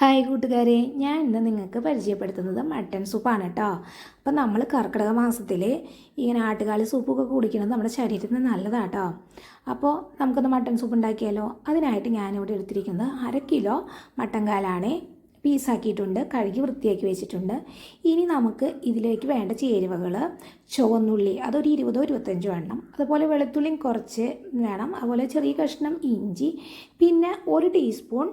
Hi കൂട്ടുകാരെ ഞാൻ ഇന്ന് നിങ്ങൾക്ക് പരിചയപ്പെടുത്തുന്നത് മട്ടൻ സൂപ്പാണ് കേട്ടോ. അപ്പം നമ്മൾ കർക്കിടക മാസത്തിൽ ഇങ്ങനെ ആട്ടുകാലി സൂപ്പൊക്കെ കുടിക്കുന്നത് നമ്മുടെ ശരീരത്തിന് നല്ലതാണ് കേട്ടോ. അപ്പോൾ നമുക്കൊന്ന് മട്ടൻ സൂപ്പ് ഉണ്ടാക്കിയാലോ? അതിനായിട്ട് ഞാനിവിടെ എടുത്തിരിക്കുന്നത് അര കിലോ മട്ടൻ കാലാണ് പീസാക്കിയിട്ടുണ്ട് കഴുകി വൃത്തിയാക്കി വെച്ചിട്ടുണ്ട്. ഇനി നമുക്ക് ഇതിലേക്ക് വേണ്ട ചേരുവകൾ ചുവന്നുള്ളി അതൊരു ഇരുപതോ ഇരുപത്തഞ്ചോ എണ്ണം. അതുപോലെ വെളുത്തുള്ളിയും കുറച്ച് വേണം. അതുപോലെ ചെറിയ കഷ്ണം ഇഞ്ചി പിന്നെ ഒരു ടീസ്പൂൺ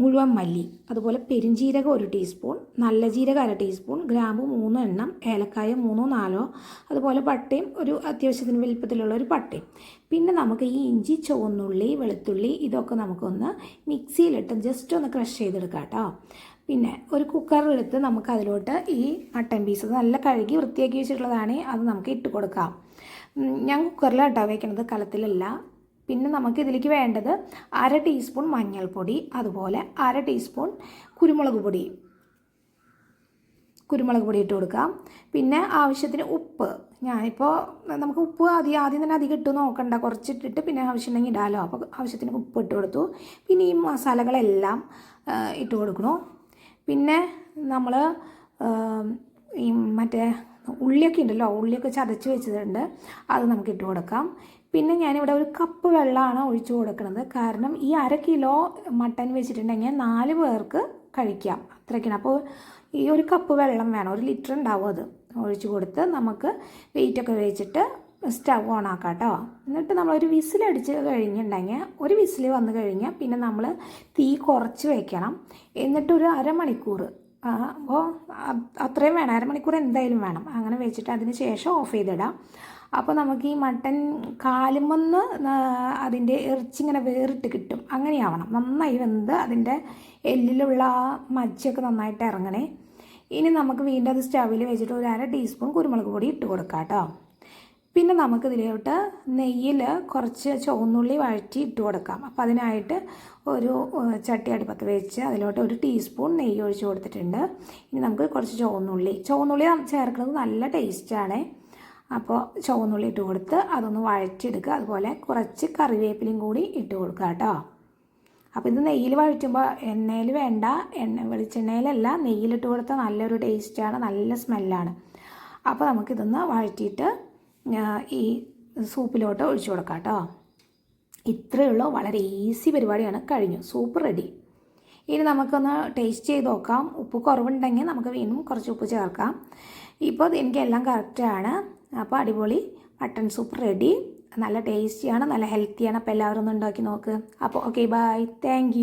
മുഴുവൻ മല്ലി അതുപോലെ പെരിഞ്ജീരകം ഒരു ടീസ്പൂൺ നല്ല ജീരകം അര ടീസ്പൂൺ ഗ്രാമ്പു മൂന്ന് എണ്ണം ഏലക്കായ മൂന്നോ നാലോ അതുപോലെ പട്ടയും ഒരു അത്യാവശ്യത്തിന് വലിപ്പത്തിലുള്ള ഒരു പട്ടയും. പിന്നെ നമുക്ക് ഈ ഇഞ്ചി ചുവന്നുള്ളി വെളുത്തുള്ളി ഇതൊക്കെ നമുക്കൊന്ന് മിക്സിയിലിട്ട് ജസ്റ്റ് ഒന്ന് ക്രഷ് ചെയ്തെടുക്കാം കേട്ടോ. പിന്നെ ഒരു കുക്കർ എടുത്ത് നമുക്ക് അതിലോട്ട് ഈ മട്ടൻ പീസ് നല്ല കഴുകി വൃത്തിയാക്കി വെച്ചിട്ടുള്ളതാണ് അത് നമുക്ക് ഇട്ട് കൊടുക്കാം. ഞാൻ കുക്കറിലാണ് കേട്ടോ വയ്ക്കുന്നത് കലത്തിലല്ല. പിന്നെ നമുക്ക് ഇതിലേക്ക് വേണ്ടത് അര ടീസ്പൂൺ മഞ്ഞൾപ്പൊടി അതുപോലെ അര ടീസ്പൂൺ കുരുമുളക് പൊടി. കുരുമുളക് പൊടി ഇട്ട് കൊടുക്കാം. പിന്നെ ആവശ്യത്തിന് ഉപ്പ്. ഞാനിപ്പോൾ നമുക്ക് ഉപ്പ് ആദ്യം ആദ്യം തന്നെ അധികം ഇട്ട് നോക്കണ്ട. കുറച്ചിട്ടിട്ട് പിന്നെ ആവശ്യമുണ്ടെങ്കിൽ ഇടാലോ. അപ്പോൾ ആവശ്യത്തിന് ഉപ്പ് ഇട്ട് കൊടുത്തു. പിന്നെ ഈ മസാലകളെല്ലാം ഇട്ട് കൊടുക്കണു. പിന്നെ നമ്മൾ ഈ മറ്റേ ഉള്ളിയൊക്കെ ഉണ്ടല്ലോ ഉള്ളിയൊക്കെ ചതച്ച് വെച്ചിട്ടുണ്ട് അത് നമുക്ക് ഇട്ട് കൊടുക്കാം. പിന്നെ ഞാനിവിടെ ഒരു കപ്പ് വെള്ളമാണ് ഒഴിച്ചു കൊടുക്കുന്നത്. കാരണം ഈ അര കിലോ മട്ടൻ വെച്ചിട്ടുണ്ടെങ്കിൽ നാല് പേർക്ക് കഴിക്കാം. അത്രയ്ക്കാണ്. അപ്പോൾ ഈ ഒരു കപ്പ് വെള്ളം വേണം. ഒരു ലിറ്റർ ഉണ്ടാവും അത്. ഒഴിച്ചു കൊടുത്ത് നമുക്ക് വെയിറ്റൊക്കെ വെച്ചിട്ട് സ്റ്റവ് ഓൺ ആക്കാം കേട്ടോ. എന്നിട്ട് നമ്മളൊരു വിസിലടിച്ച് കഴിഞ്ഞിട്ടുണ്ടെങ്കിൽ ഒരു വിസിൽ വന്നു കഴിഞ്ഞാൽ പിന്നെ നമ്മൾ തീ കുറച്ച് വെക്കണം. എന്നിട്ടൊരു അരമണിക്കൂർ അപ്പോൾ അത്രയും വേണം. അരമണിക്കൂർ എന്തായാലും വേണം. അങ്ങനെ വെച്ചിട്ട് അതിന് ശേഷം ഓഫ് ചെയ്തിടാം. അപ്പോൾ നമുക്ക് ഈ മട്ടൻ കാലുമെന്ന് അതിന്റെ ഇറച്ചി ഇങ്ങനെ വേറിട്ട് കിട്ടും. അങ്ങനെയാവണം നന്നായി വെന്ത് അതിന്റെ എല്ലിലുള്ള ആ മജ്ജയൊക്കെ നന്നായിട്ട് ഇറങ്ങണേ. ഇനി നമുക്ക് വീണ്ടും അത് സ്റ്റവിൽ വെച്ചിട്ട് ഒരു അര ടീസ്പൂൺ കുരുമുളക് പൊടി ഇട്ട് കൊടുക്കാം കേട്ടോ. പിന്നെ നമുക്കിതിലോട്ട് നെയ്യിൽ കുറച്ച് ചുവന്നുള്ളി വഴറ്റി ഇട്ട് കൊടുക്കാം. അപ്പം അതിനായിട്ട് ഒരു ചട്ടി അടുപ്പത്ത് വെച്ച് അതിലോട്ട് ഒരു ടീസ്പൂൺ നെയ്യ് ഒഴിച്ച് കൊടുത്തിട്ടുണ്ട്. ഇനി നമുക്ക് കുറച്ച് ചുവന്നുള്ളി. ചുവന്നുള്ളി ചേർക്കുന്നത് നല്ല ടേസ്റ്റാണ്. അപ്പോൾ ചുവന്നുള്ളി ഇട്ട് കൊടുത്ത് അതൊന്ന് വഴറ്റിയെടുക്കുക. അതുപോലെ കുറച്ച് കറിവേപ്പിലയും കൂടി ഇട്ട് കൊടുക്കുക കേട്ടോ. അപ്പോൾ ഇത് നെയ്യിൽ വഴറ്റുമ്പോൾ എണ്ണയിൽ വേണ്ട എണ്ണ വെളിച്ചെണ്ണയിലല്ല നെയ്യിലിട്ട് കൊടുത്താൽ നല്ലൊരു ടേസ്റ്റാണ് നല്ല സ്മെല്ലാണ്. അപ്പോൾ നമുക്കിതൊന്ന് വഴറ്റിയിട്ട് ഈ സൂപ്പിലോട്ട് ഒഴിച്ചു കൊടുക്കാം കേട്ടോ. ഇത്രയേ ഉള്ളൂ വളരെ ഈസി പരിപാടിയാണ് കഴിഞ്ഞു. സൂപ്പ് റെഡി ഇനി നമുക്കൊന്ന് ടേസ്റ്റ് ചെയ്ത് നോക്കാം. ഉപ്പ് കുറവുണ്ടെങ്കിൽ നമുക്ക് വീണ്ടും കുറച്ച് ഉപ്പ് ചേർക്കാം. ഇപ്പോൾ എനിക്കെല്ലാം കറക്റ്റാണ് അപ്പോൾ അടിപൊളി മട്ടൺ സൂപ്പ് റെഡി നല്ല ടേസ്റ്റിയാണ് നല്ല ഹെൽത്തിയാണ് അപ്പോൾ എല്ലാവരും ഒന്ന് ഉണ്ടാക്കി നോക്ക്. അപ്പോൾ ഓക്കെ ബൈ താങ്ക്